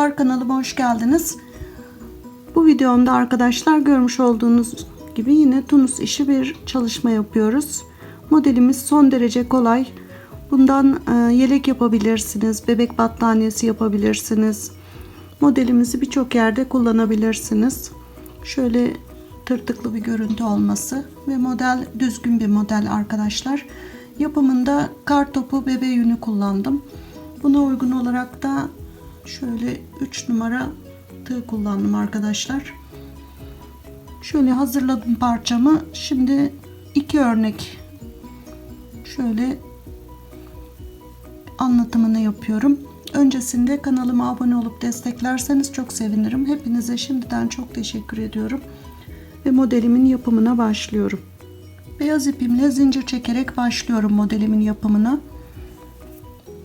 Merhabalar kanalıma hoş geldiniz. Bu videomda arkadaşlar görmüş olduğunuz gibi yine Tunus işi bir çalışma yapıyoruz. Modelimiz son derece kolay. Bundan e, yelek yapabilirsiniz, bebek battaniyesi yapabilirsiniz. Modelimizi birçok yerde kullanabilirsiniz. Şöyle tırtıklı bir görüntü olması ve model düzgün bir model arkadaşlar. Yapımında kar topu bebe yünü kullandım. Buna uygun olarak da şöyle 3 numara tığ kullandım arkadaşlar. Şöyle hazırladım parçamı. Şimdi iki örnek şöyle anlatımını yapıyorum. Öncesinde kanalıma abone olup desteklerseniz çok sevinirim. Hepinize şimdiden çok teşekkür ediyorum. Ve modelimin yapımına başlıyorum. Beyaz ipimle zincir çekerek başlıyorum modelimin yapımına.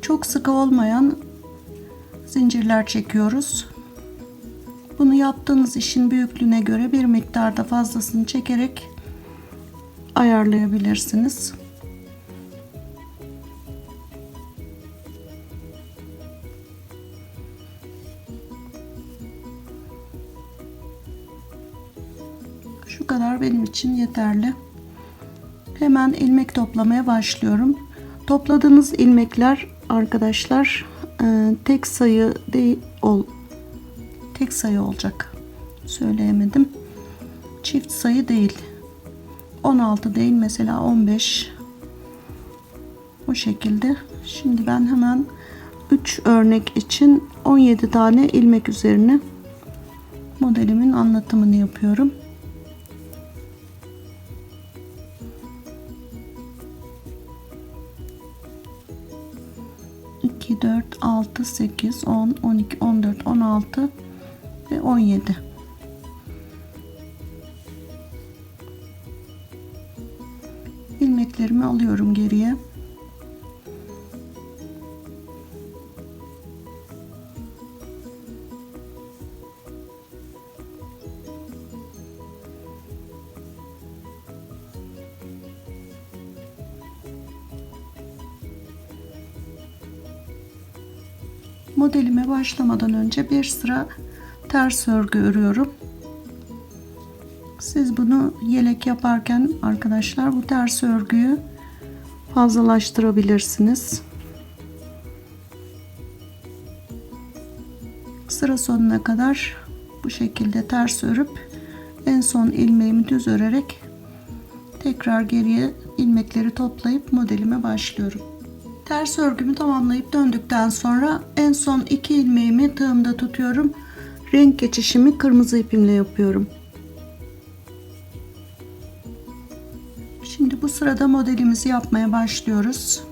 Çok sıkı olmayan zincirler çekiyoruz. Bunu yaptığınız işin büyüklüğüne göre bir miktarda fazlasını çekerek ayarlayabilirsiniz. Şu kadar benim için yeterli. Hemen ilmek toplamaya başlıyorum. Topladığınız ilmekler arkadaşlar e, tek sayı değil ol tek sayı olacak. Söyleyemedim. Çift sayı değil. 16 değil mesela 15. Bu şekilde. Şimdi ben hemen 3 örnek için 17 tane ilmek üzerine modelimin anlatımını yapıyorum. 2, 4, 6, 8, 10, 12, 14, 16 ve 17. ilmeklerimi alıyorum geriye. Modelime başlamadan önce bir sıra ters örgü örüyorum. Siz bunu yelek yaparken arkadaşlar bu ters örgüyü fazlalaştırabilirsiniz. Sıra sonuna kadar bu şekilde ters örüp en son ilmeğimi düz örerek tekrar geriye ilmekleri toplayıp modelime başlıyorum. Ters örgümü tamamlayıp döndükten sonra en son iki ilmeğimi tığımda tutuyorum. Renk geçişimi kırmızı ipimle yapıyorum. Şimdi bu sırada modelimizi yapmaya başlıyoruz.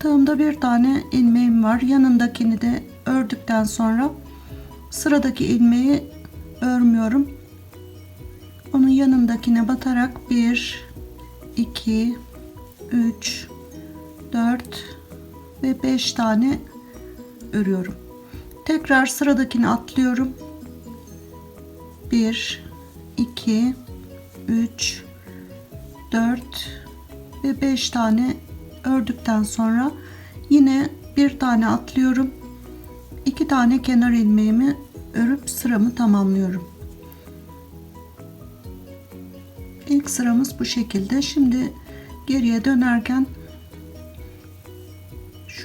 Tığımda bir tane ilmeğim var. Yanındakini de ördükten sonra sıradaki ilmeği örmüyorum. Onun yanındakine batarak 1 2 3 4 ve 5 tane örüyorum. Tekrar sıradakini atlıyorum. 1 2 3 4 ve 5 tane ördükten sonra yine bir tane atlıyorum. 2 tane kenar ilmeğimi örüp sıramı tamamlıyorum. İlk sıramız bu şekilde. Şimdi geriye dönerken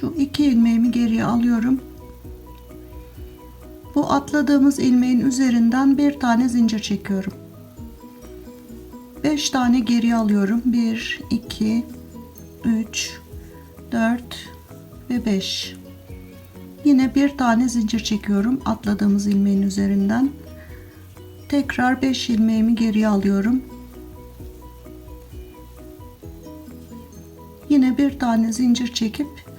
şu iki ilmeğimi geriye alıyorum. Bu atladığımız ilmeğin üzerinden bir tane zincir çekiyorum. 5 tane geriye alıyorum. 1 2 3 4 ve 5. Yine bir tane zincir çekiyorum atladığımız ilmeğin üzerinden. Tekrar 5 ilmeğimi geriye alıyorum. Yine bir tane zincir çekip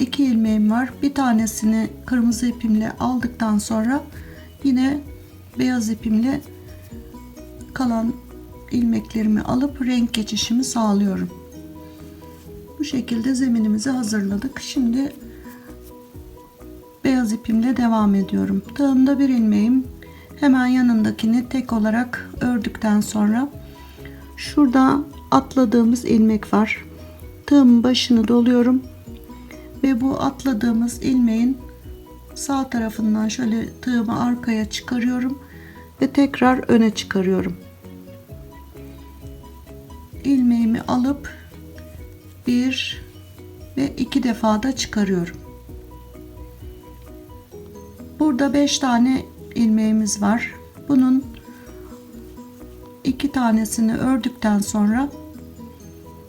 iki ilmeğim var. Bir tanesini kırmızı ipimle aldıktan sonra yine beyaz ipimle kalan ilmeklerimi alıp renk geçişimi sağlıyorum. Bu şekilde zeminimizi hazırladık. Şimdi beyaz ipimle devam ediyorum. Tığımda bir ilmeğim hemen yanındakini tek olarak ördükten sonra şurada atladığımız ilmek var. Tığımın başını doluyorum ve bu atladığımız ilmeğin sağ tarafından şöyle tığımı arkaya çıkarıyorum ve tekrar öne çıkarıyorum. ilmeğimi alıp bir ve iki defa da çıkarıyorum. Burada beş tane ilmeğimiz var. Bunun iki tanesini ördükten sonra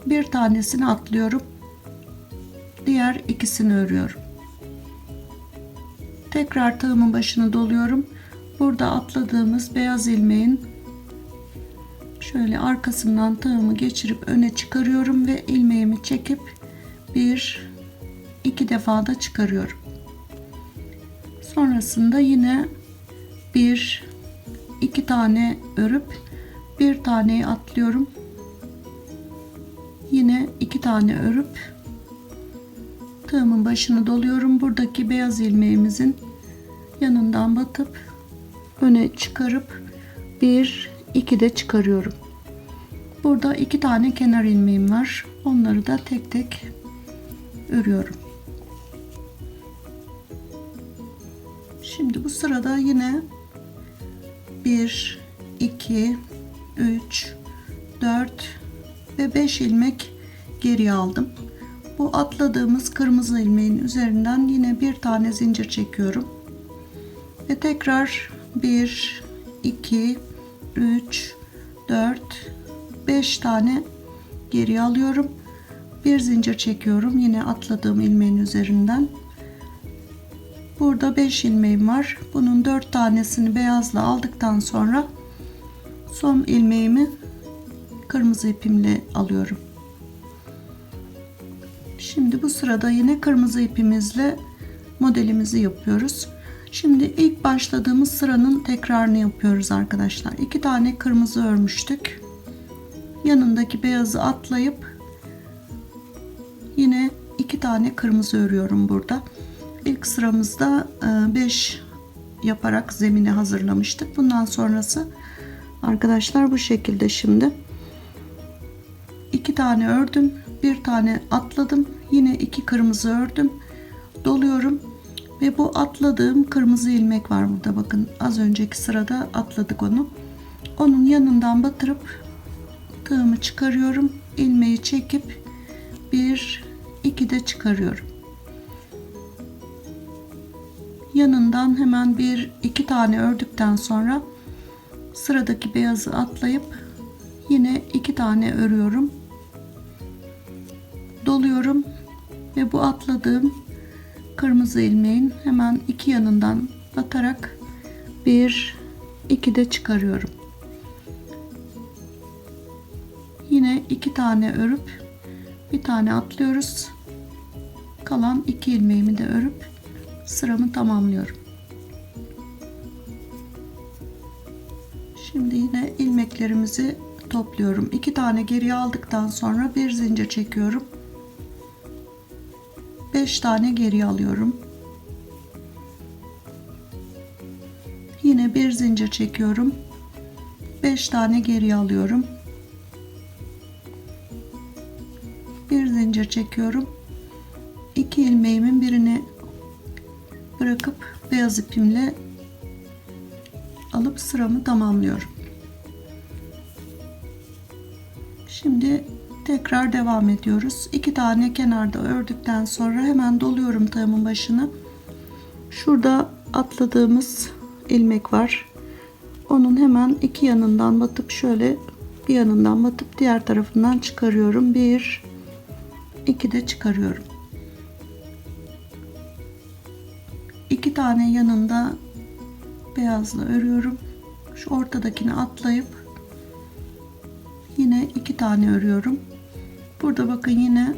bir tanesini atlıyorum. Diğer ikisini örüyorum. Tekrar tığımın başını doluyorum. Burada atladığımız beyaz ilmeğin şöyle arkasından tığımı geçirip öne çıkarıyorum ve ilmeğimi çekip bir iki defa da çıkarıyorum. Sonrasında yine bir iki tane örüp bir taneyi atlıyorum. Yine iki tane örüp tığımın başını doluyorum. Buradaki beyaz ilmeğimizin yanından batıp öne çıkarıp bir iki de çıkarıyorum. Burada iki tane kenar ilmeğim var. Onları da tek tek örüyorum. Şimdi bu sırada yine 1 2 3 4 ve 5 ilmek geri aldım. Bu atladığımız kırmızı ilmeğin üzerinden yine bir tane zincir çekiyorum. Ve tekrar 1 2 3 4 5 tane geri alıyorum. Bir zincir çekiyorum yine atladığım ilmeğin üzerinden. Burada 5 ilmeğim var. Bunun 4 tanesini beyazla aldıktan sonra son ilmeğimi kırmızı ipimle alıyorum. Şimdi bu sırada yine kırmızı ipimizle modelimizi yapıyoruz. Şimdi ilk başladığımız sıranın tekrarını yapıyoruz arkadaşlar. İki tane kırmızı örmüştük. Yanındaki beyazı atlayıp yine iki tane kırmızı örüyorum burada. İlk sıramızda 5 yaparak zemini hazırlamıştık. Bundan sonrası arkadaşlar bu şekilde şimdi. iki tane ördüm. Bir tane atladım. Yine iki kırmızı ördüm. Doluyorum. Ve bu atladığım kırmızı ilmek var burada. Bakın az önceki sırada atladık onu. Onun yanından batırıp tığımı çıkarıyorum. ilmeği çekip bir iki de çıkarıyorum. Yanından hemen bir iki tane ördükten sonra sıradaki beyazı atlayıp yine iki tane örüyorum. Doluyorum ve bu atladığım kırmızı ilmeğin hemen iki yanından batarak bir iki de çıkarıyorum. Yine iki tane örüp bir tane atlıyoruz. Kalan iki ilmeğimi de örüp sıramı tamamlıyorum. Şimdi yine ilmeklerimizi topluyorum. İki tane geriye aldıktan sonra bir zincir çekiyorum. 5 tane geri alıyorum. Yine bir zincir çekiyorum. 5 tane geri alıyorum. Bir zincir çekiyorum. 2 ilmeğimin birini bırakıp beyaz ipimle alıp sıramı tamamlıyorum. Şimdi tekrar devam ediyoruz. İki tane kenarda ördükten sonra hemen doluyorum tığımın başını. Şurada atladığımız ilmek var. Onun hemen iki yanından batıp şöyle bir yanından batıp diğer tarafından çıkarıyorum. Bir, iki de çıkarıyorum. İki tane yanında beyazla örüyorum. Şu ortadakini atlayıp yine iki tane örüyorum. Burada bakın yine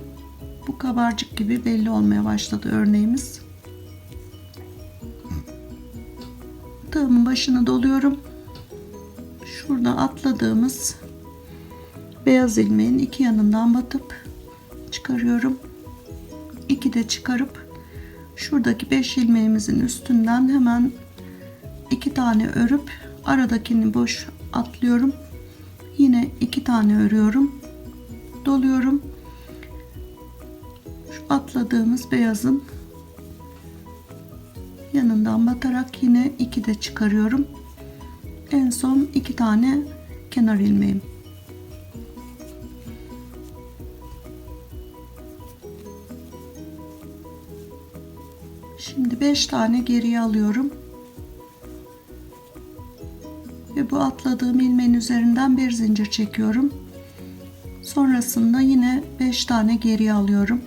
bu kabarcık gibi belli olmaya başladı örneğimiz. Tığımın başını doluyorum. Şurada atladığımız beyaz ilmeğin iki yanından batıp çıkarıyorum. İki de çıkarıp şuradaki beş ilmeğimizin üstünden hemen iki tane örüp aradakini boş atlıyorum. Yine iki tane örüyorum doluyorum. Şu atladığımız beyazın yanından batarak yine 2 de çıkarıyorum. En son 2 tane kenar ilmeğim. Şimdi 5 tane geriye alıyorum. Ve bu atladığım ilmeğin üzerinden bir zincir çekiyorum. Sonrasında yine 5 tane geriye alıyorum.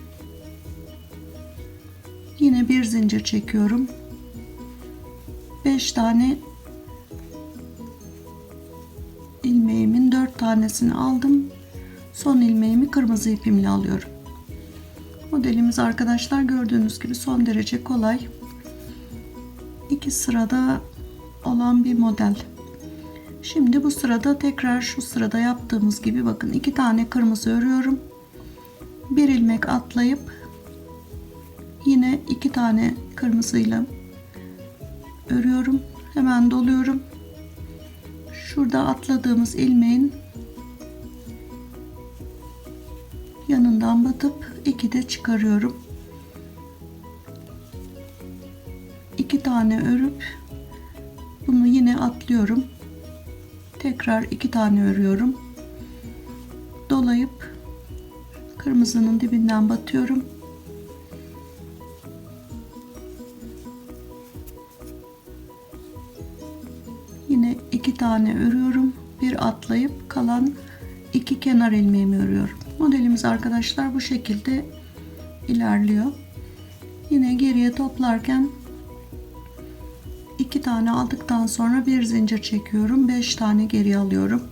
Yine bir zincir çekiyorum. 5 tane ilmeğimin 4 tanesini aldım. Son ilmeğimi kırmızı ipimle alıyorum. Modelimiz arkadaşlar gördüğünüz gibi son derece kolay. İki sırada olan bir model. Şimdi bu sırada tekrar şu sırada yaptığımız gibi bakın iki tane kırmızı örüyorum. Bir ilmek atlayıp yine iki tane kırmızıyla örüyorum. Hemen doluyorum. Şurada atladığımız ilmeğin yanından batıp iki de çıkarıyorum. iki tane örüp bunu yine atlıyorum. Tekrar iki tane örüyorum. Dolayıp kırmızının dibinden batıyorum. Yine iki tane örüyorum. Bir atlayıp kalan iki kenar ilmeğimi örüyorum. Modelimiz arkadaşlar bu şekilde ilerliyor. Yine geriye toplarken iki tane aldıktan sonra bir zincir çekiyorum. Beş tane geri alıyorum.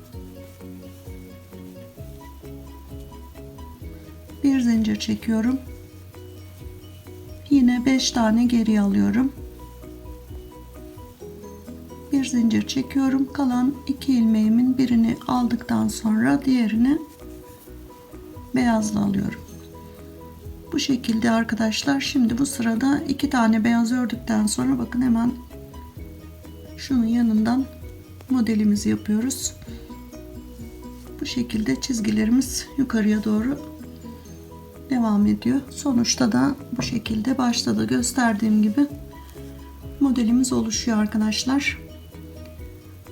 Bir zincir çekiyorum. Yine beş tane geri alıyorum. Bir zincir çekiyorum. Kalan iki ilmeğimin birini aldıktan sonra diğerini beyazla alıyorum. Bu şekilde arkadaşlar şimdi bu sırada iki tane beyaz ördükten sonra bakın hemen şunun yanından modelimizi yapıyoruz. Bu şekilde çizgilerimiz yukarıya doğru devam ediyor. Sonuçta da bu şekilde başta da gösterdiğim gibi modelimiz oluşuyor arkadaşlar.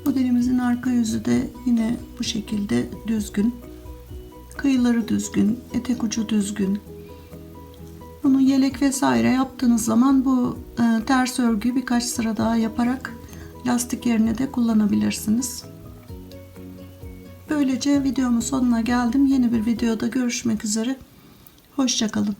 Modelimizin arka yüzü de yine bu şekilde düzgün. Kıyıları düzgün, etek ucu düzgün. Bunu yelek vesaire yaptığınız zaman bu e, ters örgüyü birkaç sıra daha yaparak lastik yerine de kullanabilirsiniz. Böylece videomun sonuna geldim. Yeni bir videoda görüşmek üzere. Hoşçakalın.